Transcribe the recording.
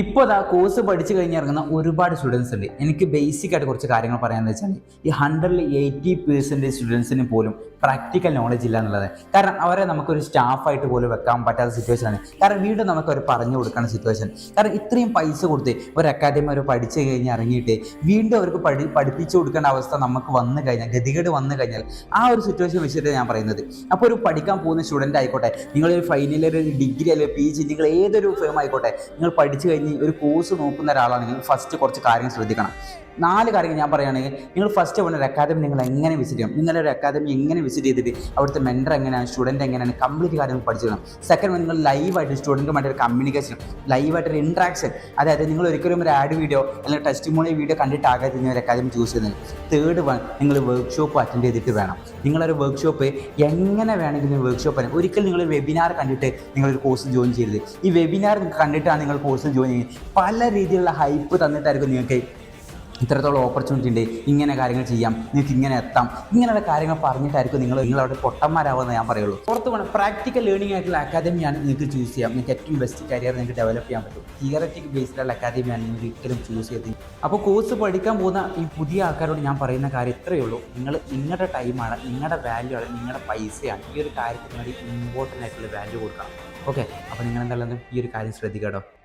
ഇപ്പോൾ ആ കോഴ്സ് പഠിച്ചു കഴിഞ്ഞ് ഇറങ്ങുന്ന ഒരുപാട് സ്റ്റുഡൻസ് ഉണ്ട്. എനിക്ക് ബേസിക് ആയിട്ട് കുറച്ച് കാര്യങ്ങൾ പറയാമെന്ന് വെച്ചാൽ ഈ ഹൺഡ്രഡിൽ എയ്റ്റി പെർസെന്റേജ് സ്റ്റുഡൻസിന് പോലും പ്രാക്ടിക്കൽ നോളജ് ഇല്ല എന്നുള്ളത്. കാരണം അവരെ നമുക്കൊരു സ്റ്റാഫായിട്ട് പോലും വെക്കാൻ പറ്റാത്ത സിറ്റുവേഷൻ ആണ്. കാരണം വീണ്ടും നമുക്ക് അവർ പറഞ്ഞു കൊടുക്കുന്ന സിറ്റുവേഷൻ കാരണം ഇത്രയും പൈസ കൊടുത്ത് ഒരു അക്കാദമി അവർ പഠിച്ചു കഴിഞ്ഞ് ഇറങ്ങിയിട്ട് വീണ്ടും അവർക്ക് പഠി പഠിപ്പിച്ചു കൊടുക്കേണ്ട അവസ്ഥ നമുക്ക് വന്നു കഴിഞ്ഞാൽ ഗതികേട് വന്നു കഴിഞ്ഞാൽ ആ ഒരു സിറ്റുവേഷൻ വെച്ചിട്ട് ഞാൻ പറയുന്നത്. അപ്പോൾ ഒരു പഠിക്കാൻ പോകുന്ന സ്റ്റുഡന്റ് ആയിക്കോട്ടെ നിങ്ങളൊരു ഫൈനൽ ഒരു ഡിഗ്രി അല്ലെങ്കിൽ പി ജി നിങ്ങൾ ഏതൊരു ഫേം ആയിക്കോട്ടെ നിങ്ങൾ പഠിച്ചു ഒരു കോഴ്സ് നോക്കുന്ന ഒരാളാണെങ്കിൽ ഫസ്റ്റ് കുറച്ച് കാര്യങ്ങൾ ശ്രദ്ധിക്കണം. നാല് കാര്യങ്ങൾ ഞാൻ പറയുകയാണെങ്കിൽ നിങ്ങൾ ഫസ്റ്റ് വന്ന ഒരു അക്കാദമി നിങ്ങൾ എങ്ങനെ വിസിറ്റ് ചെയ്യണം? നിങ്ങളൊരു അക്കാദമി എങ്ങനെ വിസിറ്റ് ചെയ്തിട്ട് അവിടുത്തെ മെന്റർ എങ്ങനെയാണ് സ്റ്റുഡന്റ് എങ്ങനെയാണ് കംപ്ലീറ്റ് കാര്യങ്ങൾ പഠിച്ചിടണം സെക്കൻഡ് നിങ്ങൾ ലൈവായിട്ട് സ്റ്റുഡന്റുമായിട്ട് ഒരു കമ്മ്യൂണിക്കേഷൻ ലൈവായിട്ട് ഒരു ഇൻട്രാക്ഷൻ അതായത് നിങ്ങൾ ഒരിക്കലും ഒരു ആഡ് വീഡിയോ അല്ലെങ്കിൽ ടെസ്റ്റ് മോണി വീഡിയോ കണ്ടിട്ടാകാതെ നിങ്ങൾ ഒരു അക്കാദമി ചൂസ് ചെയ്യുന്നത്. തേർഡ് വൺ നിങ്ങൾ വർക്ക്ഷോപ്പ് അറ്റൻഡ് ചെയ്തിട്ട് വേണം. നിങ്ങളൊരു വർക്ക്ഷോപ്പ് എങ്ങനെ വേണമെങ്കിലും വർക്ക്ഷോപ്പ് ഒരിക്കലും നിങ്ങൾ വെബിനാർ കണ്ടിട്ട് നിങ്ങളൊരു കോഴ്സ് ജോയിൻ ചെയ്യരുത്. ഈ വെബിനാർ കണ്ടിട്ടാണ് നിങ്ങൾ കോഴ്സ് ജോയിൻ ചെയ്യുന്നത്. പല രീതിയിലുള്ള ഹൈപ്പ് തന്നിട്ടായിരിക്കും നിങ്ങൾക്ക് ഇത്രത്തോളം ഓപ്പർച്യൂണിറ്റി ഉണ്ട്. ഇങ്ങനെ കാര്യങ്ങൾ ചെയ്യാം. നിങ്ങൾക്ക് ഇങ്ങനെ എത്താം. ഇങ്ങനെയുള്ള കാര്യങ്ങൾ പറഞ്ഞിട്ടായിരിക്കും നിങ്ങൾ നിങ്ങളവിടെ പൊട്ടന്മാരാവുമെന്ന് ഞാൻ പറയുള്ളൂ. പുറത്ത് വേണം പ്രാക്ടിക്കൽ ലേണിംഗ് ആയിട്ടുള്ള അക്കാദമിയാണ് നിങ്ങൾക്ക് ചൂസ് ചെയ്യാം. നിങ്ങൾക്ക് ഏറ്റവും ബെസ്റ്റ് കരിയർ നിങ്ങൾക്ക് ഡെവലപ്പ് ചെയ്യാൻ പറ്റും. തിയററ്റിക് ബേസ്ഡുള്ള അക്കാദമിയാണ് നിങ്ങൾ ഒരിക്കലും ചൂസ് ചെയ്ത്. അപ്പോൾ കോഴ്സ് പഠിക്കാൻ പോകുന്ന ഈ പുതിയ ആൾക്കാരോട് ഞാൻ പറയുന്ന കാര്യം ഇത്രയേ ഉള്ളൂ. നിങ്ങൾ നിങ്ങളുടെ ടൈമാണ് നിങ്ങളുടെ വാല്യൂ ആണ് നിങ്ങളുടെ പൈസയാണ്. ഈ ഒരു കാര്യത്തിന് വേണ്ടി ഇമ്പോർട്ടന്റ് ആയിട്ടുള്ള വാല്യൂ കൊടുക്കണം. ഓക്കെ അപ്പോൾ നിങ്ങൾ എന്തായാലും ഈ ഒരു കാര്യം ശ്രദ്ധിക്കാം കേട്ടോ.